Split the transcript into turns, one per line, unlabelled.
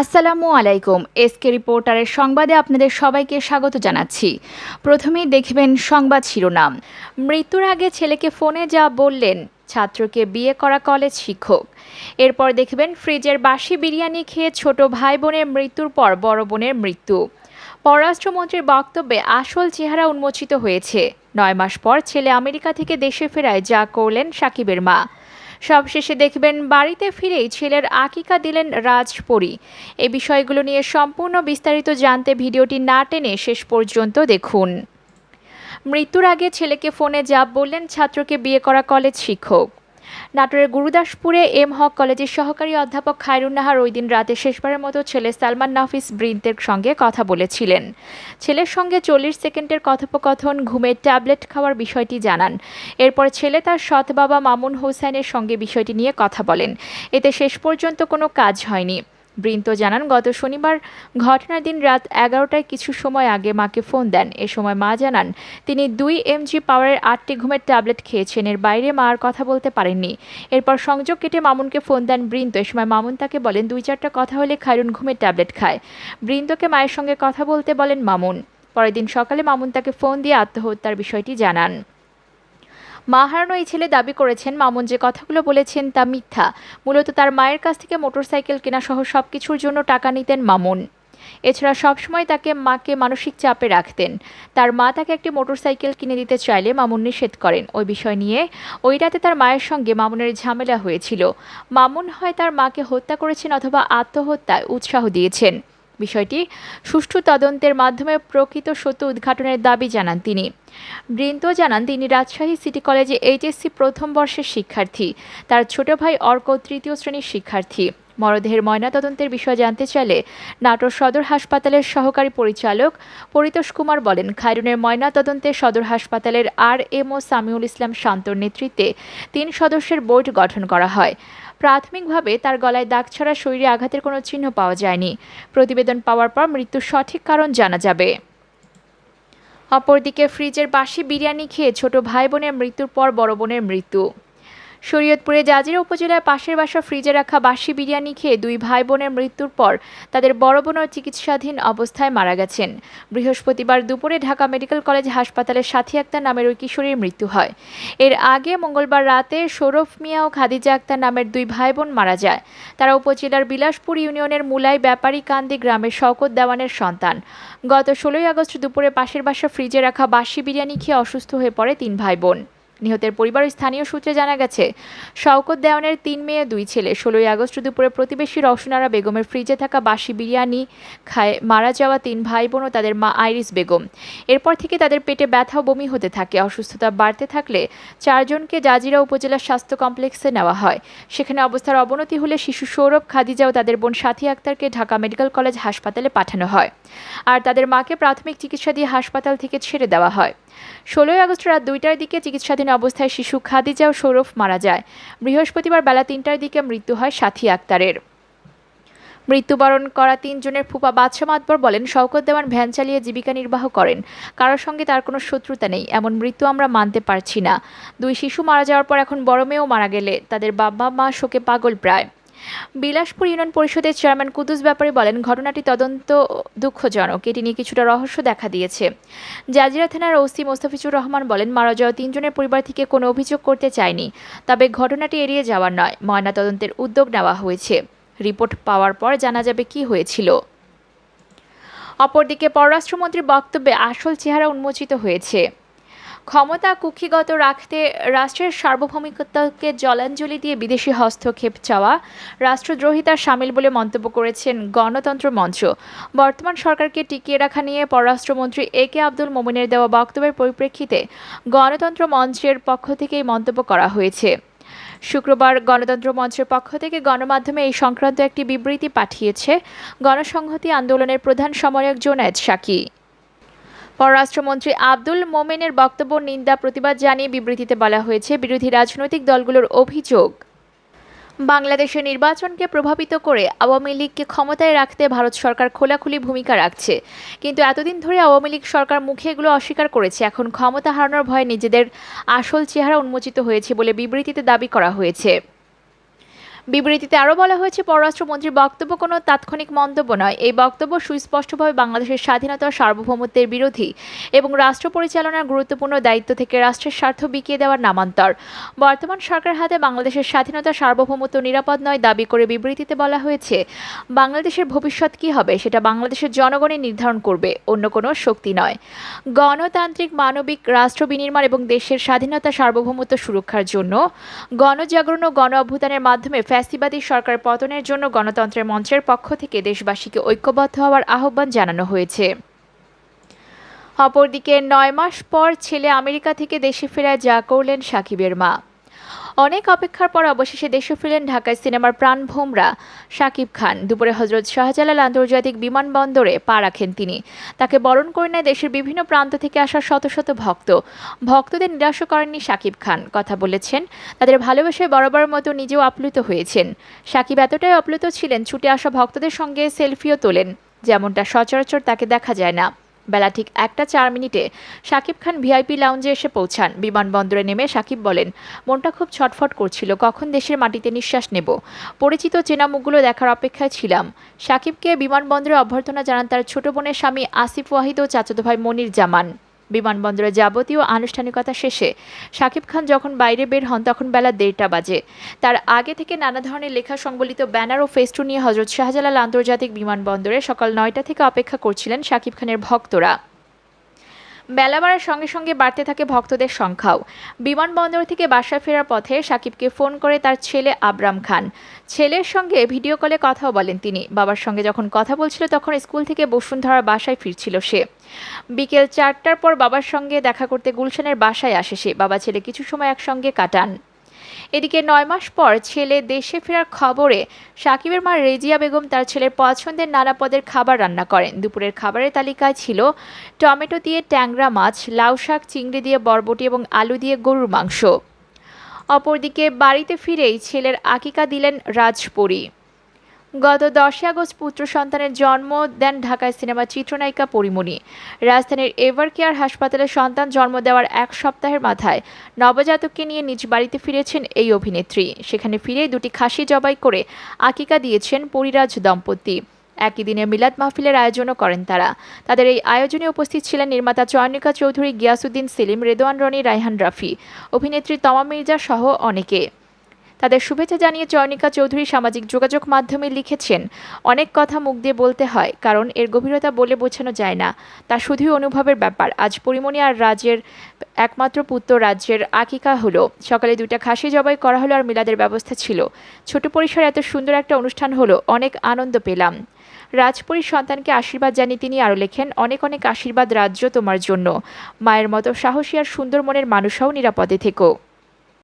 আসসালামু আলাইকুম। এসকে রিপোর্টারের সংবাদে আপনাদের সবাইকে স্বাগত জানাচ্ছি। প্রথমেই দেখবেন সংবাদ শিরোনাম। মৃত্যুর আগে ছেলেকে ফোনে যা বললেন, ছাত্রকে বিয়ে করা কলেজ শিক্ষক। এরপর দেখবেন ফ্রিজের বাসি বিরিয়ানি খেয়ে ছোট ভাই বোনের মৃত্যুর পর বড় বোনের মৃত্যু। পররাষ্ট্রমন্ত্রীর বক্তব্যে আসল চেহারা উন্মোচিত হয়েছে। নয় মাস পর ছেলে আমেরিকা থেকে দেশে ফেরায় যা করলেন সাকিবের মা। সবশেষে দেখবেন বাড়িতে ফিরেই ছেলের আকিকা দিলেন রাজপুরী এই বিষয়গুলো নিয়ে সম্পূর্ণ বিস্তারিত জানতে ভিডিওটি না টেনে শেষ পর্যন্ত দেখুন। মৃত্যুর আগে ছেলেকে ফোনে যা বললেন ছাত্রকে বিয়ে করা কলেজ শিক্ষক। নাটোরের গুরুদাসপুরে এম হক কলেজের সহকারী অধ্যাপক খায়রুন নাহার ওই দিন রাতে শেষবারের মতো ছেলে সালমান নাফিস বৃন্তের সঙ্গে কথা বলেছিলেন। ছেলের সঙ্গে চল্লিশ সেকেন্ডের কথোপকথন, ঘুমের ট্যাবলেট খাওয়ার বিষয়টি জানান। এরপর ছেলে তার সৎ বাবা মামুন হোসেনের সঙ্গে বিষয়টি নিয়ে কথা বলেন। এতে শেষ পর্যন্ত কোনো কাজ হয়নি। বৃন্ত জানান, গত শনিবার ঘটনার দিন রাত এগারোটায় কিছু সময় আগে মাকে ফোন দেন। এ সময় মা জানান, তিনি দুই এমজি পাওয়ারের আটটি ঘুমের ট্যাবলেট খেয়েছেন, এর বাইরে মা আর কথা বলতে পারেননি। এরপর সংযোগ কেটে মামুনকে ফোন দেন বৃন্ত এ সময় মামুন তাকে বলেন, দুই চারটা কথা হলে খায়রুন ঘুমের ট্যাবলেট খায়। বৃন্দকে মায়ের সঙ্গে কথা বলতে বলেন মামুন। পরের দিন সকালে মামুন তাকে ফোন দিয়ে আত্মহত্যার বিষয়টি জানান। মা হারানো এই ছেলে দাবি করেছেন, মামুন যে কথাগুলো বলেছেন তা মিথ্যা। মূলত তার মায়ের কাছ থেকে মোটরসাইকেল কেনা সহ সব কিছুর জন্য টাকা নিতেন মামুন। এছাড়া সবসময় তাকে মাকে মানসিক চাপে রাখতেন। তার মা তাকে একটি মোটরসাইকেল কিনে দিতে চাইলে মামুন নিষেধ করেন। ওই বিষয় নিয়ে ওই রাতে তার মায়ের সঙ্গে মামুনের ঝামেলা হয়েছিল। মামুন হয় তার মাকে হত্যা করেছেন অথবা আত্মহত্যায় উৎসাহ দিয়েছেন। বিষয়টি। সুষ্ঠু তদন্তের মাধ্যমে প্রকৃত সত্য উদ্ঘাটনের দাবি জানান তিনি। বৃন্দ জানান, তিনি রাজশাহী সিটি কলেজে এইচএসসি প্রথম বর্ষের শিক্ষার্থী। তার ছোট ভাই অর্ক তৃতীয় শ্রেণির শিক্ষার্থী। মরদেহের ময়নাতদন্তের বিষয় জানতে চাইলে নাটোর সদর হাসপাতালের সহকারী পরিচালক পরিতোষ কুমার বলেন, খায়রুনের ময়নাতদন্তে সদর হাসপাতালের আর এম ও সামিউল ইসলাম শান্তর নেতৃত্বে তিন সদস্যের বোর্ড গঠন করা হয়। প্রাথমিকভাবে তার গলায় দাগ ছাড়া শরীরে আঘাতের কোনো চিহ্ন পাওয়া যায়নি। প্রতিবেদন পাওয়ার পর মৃত্যুর সঠিক কারণ জানা যাবে। অপরদিকে ফ্রিজের বাসি বিরিয়ানি খেয়ে ছোট ভাই বোনের মৃত্যুর পর বড় বোনের মৃত্যু। শরীয়তপুরে জাজিরা উপজেলার পাশের বাসা ফ্রিজে রাখা বাসি বিরিয়ানি খেয়ে দুই ভাই বোনের মৃত্যুর পর তাদের বড় বোনও চিকিৎসাধীন অবস্থায় মারা গেছেন। বৃহস্পতিবার দুপুরে ঢাকা মেডিকেল কলেজ হাসপাতালে সাথী আক্তার নামের ওই কিশোরীর মৃত্যু হয়। এর আগে মঙ্গলবার রাতে সৌরভ মিয়া ও খাদিজা আক্তার নামের দুই ভাই বোন মারা যায়। তারা উপজেলার বিলাসপুর ইউনিয়নের মুলাই ব্যাপারী কান্দি গ্রামের শওকত দেওয়ানের সন্তান। গত ষোলোই আগস্ট দুপুরে পাশের বাসা ফ্রিজে রাখা বাসি বিরিয়ানি খেয়ে অসুস্থ হয়ে পড়ে তিন ভাই বোন নিহতের পরিবার স্থানীয় সূত্রে জানা গেছে, শওকত দেওয়ানের তিন মেয়ে, দুই ছেলে। ষোলোই আগস্ট দুপুরে প্রতিবেশী রওশনারা বেগমের ফ্রিজে থাকা বাসি বিরিয়ানি খায়। মারা যাওয়া তিন ভাই বোন ও তাদের মা আইরিস বেগম। এরপর থেকে তাদের পেটে ব্যথা ও বমি হতে থাকে। অসুস্থতা বাড়তে থাকলে চারজনকে জাজিরা উপজেলা স্বাস্থ্য কমপ্লেক্সে নেওয়া হয়। সেখানে অবস্থার অবনতি হলে শিশু সৌরভ খাদিজা ও তাদের বোন সাথী আক্তারকে ঢাকা মেডিকেল কলেজ হাসপাতালে পাঠানো হয়। আর তাদের মাকে প্রাথমিক চিকিৎসা দিয়ে হাসপাতাল থেকে ছেড়ে দেওয়া হয়। ষোলোই আগস্ট রাত দুইটার দিকে চিকিৎসাধীন অবস্থায় শিশু খাদিজা ও সৌরভ মারা যায়। বৃহস্পতিবার বেলা তিনটার দিকে মৃত্যু হয় সাথী আক্তারের। মৃত্যুবরণ করা তিনজনের ফুপা বাদশা মাতবর বলেন, শওকত দেওয়ান ভ্যান চালিয়ে জীবিকা নির্বাহ করেন। কারোর সঙ্গে তার কোনো শত্রুতা নেই। এমন মৃত্যু আমরা মানতে পারছি না। দুই শিশু মারা যাওয়ার পর এখন বড় মেয়েও মারা গেলে। তাদের বাবা মা শোকে পাগল প্রায়। বিলাসপুর ইউনিয়ন পরিষদের চেয়ারম্যান কুদুস ব্যাপারী বলেন, ঘটনাটি তদন্ত দুঃখজনক। এটি নিয়ে কিছুটা রহস্য দেখা দিয়েছে। জাজিরা থানার ওসি মোস্তাফিজুর রহমান বলেন, মারা যাওয়া তিনজনের পরিবার থেকে কোনো অভিযোগ করতে চায়নি, তবে ঘটনাটি এড়িয়ে যাওয়ার নয়, ময়নাতদন্তের উদ্যোগ নেওয়া হয়েছে। রিপোর্ট পাওয়ার পর জানা যাবে কি হয়েছিল। অপরদিকে পররাষ্ট্রমন্ত্রীর বক্তব্যে আসল চেহারা উন্মোচিত হয়েছে। ক্ষমতা কুক্ষিগত রাখতে রাষ্ট্রের সার্বভৌমিকতাকে জলাঞ্জলি দিয়ে বিদেশি হস্তক্ষেপ চাওয়া রাষ্ট্রদ্রোহিতার সামিল বলে মন্তব্য করেছেন গণতন্ত্র মঞ্চ। বর্তমান সরকারকে টিকিয়ে রাখা নিয়ে পররাষ্ট্রমন্ত্রী এ কে আব্দুল মোমিনের দেওয়া বক্তব্যের পরিপ্রেক্ষিতে গণতন্ত্র মঞ্চের পক্ষ থেকে এই মন্তব্য করা হয়েছে। শুক্রবার গণতন্ত্র মঞ্চের পক্ষ থেকে গণমাধ্যমে এই সংক্রান্ত একটি বিবৃতি পাঠিয়েছে গণসংহতি আন্দোলনের প্রধান সমন্বয়ক জোনায়েদ সাকি। পররাষ্ট্রমন্ত্রী আব্দুল মোমেনের বক্তব্য, নিন্দা, প্রতিবাদ জানিয়ে বিবৃতিতে বলা হয়েছে বিরোধী রাজনৈতিক দলগুলোর অভিযোগ। বাংলাদেশের নির্বাচনকে প্রভাবিত করে আওয়ামী লীগকে ক্ষমতায় রাখতে ভারত সরকার খোলাখুলি ভূমিকা রাখছে। কিন্তু এতদিন ধরে আওয়ামী লীগ সরকার মুখে এগুলো অস্বীকার করেছে। এখন ক্ষমতা হারানোর ভয়ে নিজেদের আসল চেহারা উন্মোচিত হয়েছে বলে বিবৃতিতে দাবি করা হয়েছে। বিবৃতিতে আরও বলা হয়েছে, পররাষ্ট্রমন্ত্রীর বক্তব্য কোনো তাৎক্ষণিক মন্তব্য নয়। এই বক্তব্য সুস্পষ্টভাবে বাংলাদেশের স্বাধীনতা সার্বভৌমত্বের বিরোধী এবং রাষ্ট্র পরিচালনার গুরুত্বপূর্ণ দায়িত্ব থেকে রাষ্ট্রের স্বার্থ বিকিয়ে দেওয়ার নামান্তর। বর্তমান সরকার হাতে বাংলাদেশের স্বাধীনতা, সার্বভৌমত্ব নিরাপদ নয় দাবি করে বিবৃতিতে বলা হয়েছে, বাংলাদেশের ভবিষ্যৎ কী হবে সেটা বাংলাদেশের জনগণই নির্ধারণ করবে, অন্য কোনো শক্তি নয়। গণতান্ত্রিক, মানবিক, রাষ্ট্র বিনির্মাণ এবং দেশের স্বাধীনতা, সার্বভৌমত্ব সুরক্ষার জন্য গণজাগরণ ও গণ অভ্যুত্থানের মাধ্যমে ফ্যাসিবাদী সরকার পতনের জন্য গণতন্ত্রের মঞ্চের পক্ষ থেকে দেশবাসীকে ঐক্যবদ্ধ হওয়ার আহ্বান জানানো হয়েছে। অপরদিকে নয় মাস পর ছেলে আমেরিকা থেকে দেশে ফেরায় যা করলেন সাকিবের মা। অনেক অপেক্ষার পর অবশেষে দেশে ফিরলেন ঢাকায় সিনেমার প্রাণভোমরা শাকিব খান। দুপুরে হজরত শাহজালাল আন্তর্জাতিক বিমানবন্দরে পা রাখেন তিনি। তাকে বরণ করে নেয় দেশের বিভিন্ন প্রান্ত থেকে আসা শত শত ভক্ত। ভক্তদের নিরাশ করেননি শাকিব খান। কথা বলেছেন, তাদের ভালোবাসায় বরাবর মতো নিজেও আপ্লুত হয়েছেন। শাকিব এতটাই আপ্লুত ছিলেন, ছুটে আসা ভক্তদের সঙ্গে সেলফিও তোলেন। যেমনটা সচরাচর তাকে দেখা যায় না। বেলা ঠিক একটা চার মিনিটে সাকিব খান ভিআইপি লাউঞ্জে এসে পৌঁছান। বিমানবন্দরে নেমে সাকিব বলেন, মনটা খুব ছটফট করছিল, কখন দেশের মাটিতে নিঃশ্বাস নেব? পরিচিত চেনা মুখগুলো দেখার অপেক্ষায় ছিলাম। সাকিবকে বিমানবন্দরে অভ্যর্থনা জানান তার ছোট বোনের স্বামী আসিফ ওয়াহিদ ও চাচাতো ভাই মনির জামান। বিমানবন্দরে যাবতীয় আনুষ্ঠানিকতা শেষে শাকিব খান যখন বাইরে বের হন, তখন বেলা দেড়টা বাজে। তার আগে থেকে নানা ধরনের লেখা, সংবলিত ব্যানার ও ফেস্টু নিয়ে হজরত শাহজালাল আন্তর্জাতিক বিমানবন্দরে সকাল নয়টা থেকে অপেক্ষা করছিলেন শাকিব খানের ভক্তরা। বেলা বাড়ার সঙ্গে সঙ্গে বাড়তে থাকে ভক্তদের সংখ্যাও। বিমানবন্দর থেকে বাসা ফেরার পথে সাকিবকে ফোন করে তার ছেলে আবরাম খান। ছেলের সঙ্গে ভিডিও কলে কথাও বলেন তিনি। বাবার সঙ্গে যখন কথা বলছিল তখন স্কুল থেকে বসুন্ধরার বাসায় ফিরছিল সে। বিকেল চারটার পর বাবার সঙ্গে দেখা করতে গুলশানের বাসায় আসে সে। বাবা ছেলে কিছু সময় একসঙ্গে কাটান। এদিকে নয় মাস পর ছেলে দেশে ফেরার খবরে সাকিবের মা রেজিয়া বেগম তার ছেলের পছন্দের নানা পদের খাবার রান্না করেন। দুপুরের খাবারের তালিকায় ছিল টমেটো দিয়ে ট্যাংরা মাছ, লাউ শাক, চিংড়ি দিয়ে বরবটি এবং আলু দিয়ে গরুর মাংস। অপরদিকে বাড়িতে ফিরেই ছেলের আকিকা দিলেন রাজপরী। গত দশই আগস্ট পুত্র সন্তানের জন্ম দেন ঢাকায় সিনেমা চিত্রনায়িকা পরিমণি। রাজধানীর এভার কেয়ার হাসপাতালে সন্তান জন্ম দেওয়ার এক সপ্তাহের মাথায় নবজাতককে নিয়ে নিজ বাড়িতে ফিরেছেন এই অভিনেত্রী। সেখানে ফিরেই দুটি খাসি জবাই করে আকিকা দিয়েছেন পরিরাজ দম্পতি। একই দিনে মিলাদ মাহফিলের আয়োজনও করেন তারা। তাদের এই আয়োজনে উপস্থিত ছিলেন নির্মাতা চয়নিকা চৌধুরী গিয়াসুদ্দিন সেলিম, রেদোয়ান রনি, রায়হান রাফি। অভিনেত্রী তমা মির্জা সহ অনেকে। তাদের শুভেচ্ছা জানিয়ে চয়নিকা চৌধুরী সামাজিক যোগাযোগ মাধ্যমে লিখেছেন, অনেক কথা মুখ দিয়ে বলতে হয়, কারণ এর গভীরতা বলে বোঝানো যায় না। তা শুধুই অনুভবের ব্যাপার। আজ পরিমণি আর রাজের একমাত্র পুত্র রাজ্যের আকিকা হলো। সকালে দুইটা খাসি জবাই করা হলো আর মিলাদের ব্যবস্থা ছিল। ছোট পরিসরে এত সুন্দর একটা অনুষ্ঠান হলো, অনেক আনন্দ পেলাম। রাজপুরীর সন্তানকে আশীর্বাদ জানিয়ে তিনি আরও লেখেন, অনেক অনেক আশীর্বাদ রাজ্য তোমার জন্য। মায়ের মতো সাহসী আর সুন্দর মনের মানুষও নিরাপদে থেকো।